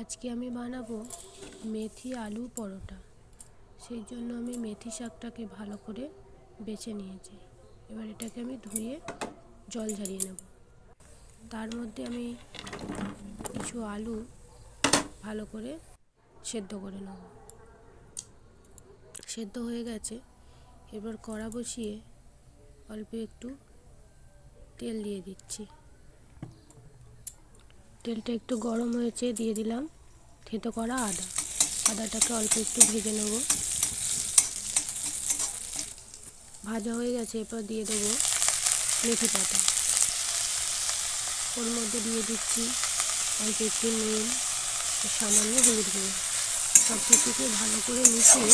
আজকে আমি বানাবো মেথি আলু পরোটা। সেই জন্য আমি মেথি শাকটাকে ভালো করে বেছে নিয়েছি। এবার এটাকে আমি ধুয়ে জল ঝরিয়ে নেব। তার মধ্যে আমি কিছু আলু ভালো করে সেদ্ধ করে নেব। সেদ্ধ হয়ে গেছে। এবার কড়া বসিয়ে অল্প একটু তেল দিয়ে দিচ্ছি। তেলটা একটু গরম হয়েছে, দিয়ে দিলাম থেতো করা আদা। আদাটাকে অল্প একটু ভেজে নেব। ভাজা হয়ে গেছে, এরপর দিয়ে দেবো মেথি পাতা। ওর মধ্যে দিয়ে দিচ্ছি অল্প একটু নুন, সামান্য হলুদ গুঁড়ো। সব কিছুকে ভালো করে মিশিয়ে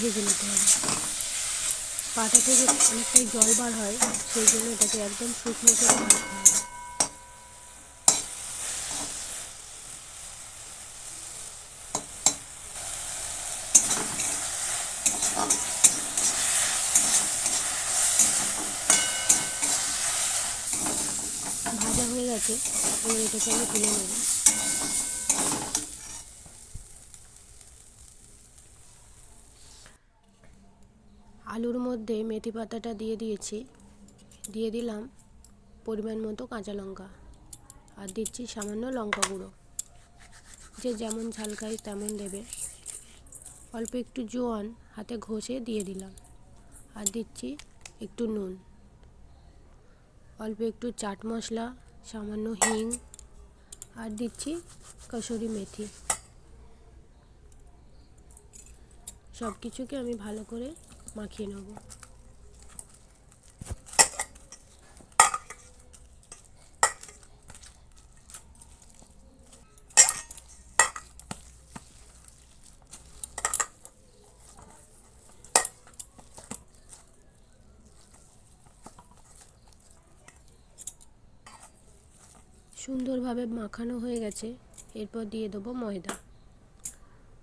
ভেজে নিতে হবে। পাতা থেকে অনেকটাই জল বার হয়, সেই জন্য এটাকে একদম শুকনো করে ভাজতে হবে। ভাজা হয়ে গেছে, এবার এটাকে আমি তুলে নেব। আলুর মধ্যে মেথি পাতাটা দিয়ে দিয়েছি, দিয়ে দিলাম পরিমাণ মতো কাঁচা লঙ্কা, আর দিচ্ছি সামান্য লঙ্কা গুঁড়ো। যে যেমন ঝাল খাই তেমন দেবে। অল্প একটু জোয়ান হাতে ঘষে দিয়ে দিলাম, আর দিচ্ছি একটু নুন। অল্প একটু চাট মশলা, সামান্য হিং, আর দিচ্ছি কসুরি মেথি। সব কিছুকে আমি ভালো করে মাখিয়ে নেব। সুন্দরভাবে মাখানো হয়ে গেছে। এরপর দিয়ে দেবো ময়দা।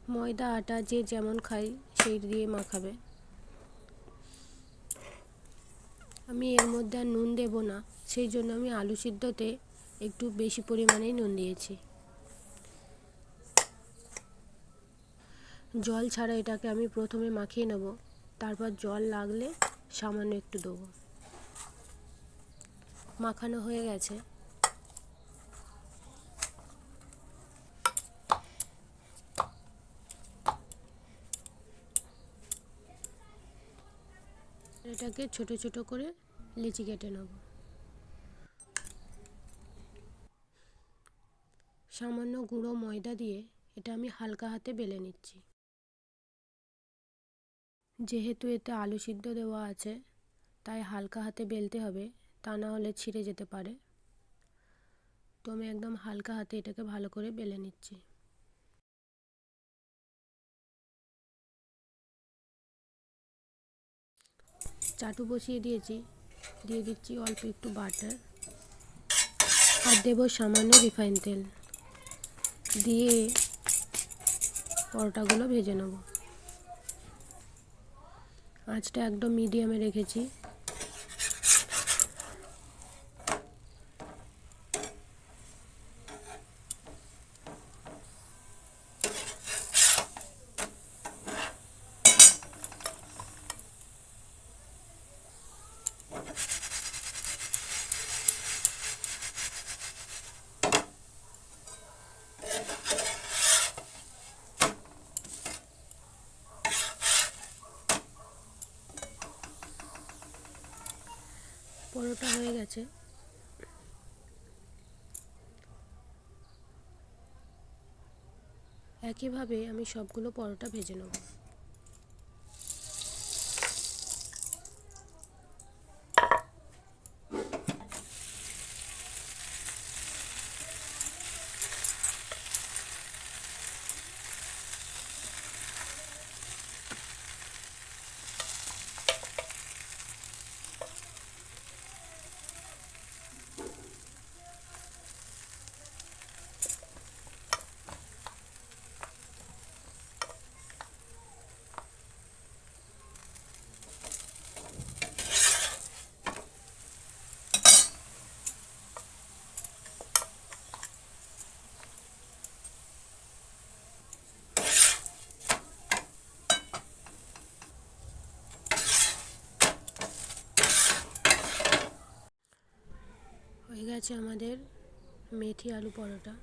ময়দা, আটা, যে যেমন খাই সেই দিয়ে মাখাবে। আমি এর মধ্যে আর নুন দেবো না, সেই জন্য আমি আলু সিদ্ধতে একটু বেশি পরিমাণেই নুন দিয়েছি। জল ছাড়া এটাকে আমি প্রথমে মাখিয়ে নেব, তারপর জল লাগলে সামান্য একটু দেবো। মাখানো হয়ে গেছে। এটাকে ছোট ছোট করে লিচি কেটে নেব। সামান্য গুঁড়ো ময়দা দিয়ে এটা আমি হালকা হাতে বেলে নিচ্ছি। যেহেতু এতে আলু সিদ্ধ দেওয়া আছে, তাই হালকা হাতে বেলতে হবে, তা না হলে ছিঁড়ে যেতে পারে। তো আমি একদম হালকা হাতে এটাকে ভালো করে বেলে নিচ্ছি। চাটু বসিয়ে দিয়েছি। দিয়ে দিচ্ছি অল্প একটু বাটার আর দেবো সামান্য রিফাইন তেল। দিয়ে পরোটাগুলো ভেজে নেব। আঁচটা একদম মিডিয়ামে রেখেছি। পরোটা হয়ে গেছে। একইভাবে আমি সবগুলো পরোটা ভেজে নেব। গেছে আমাদের মেথি আলু পরোটা।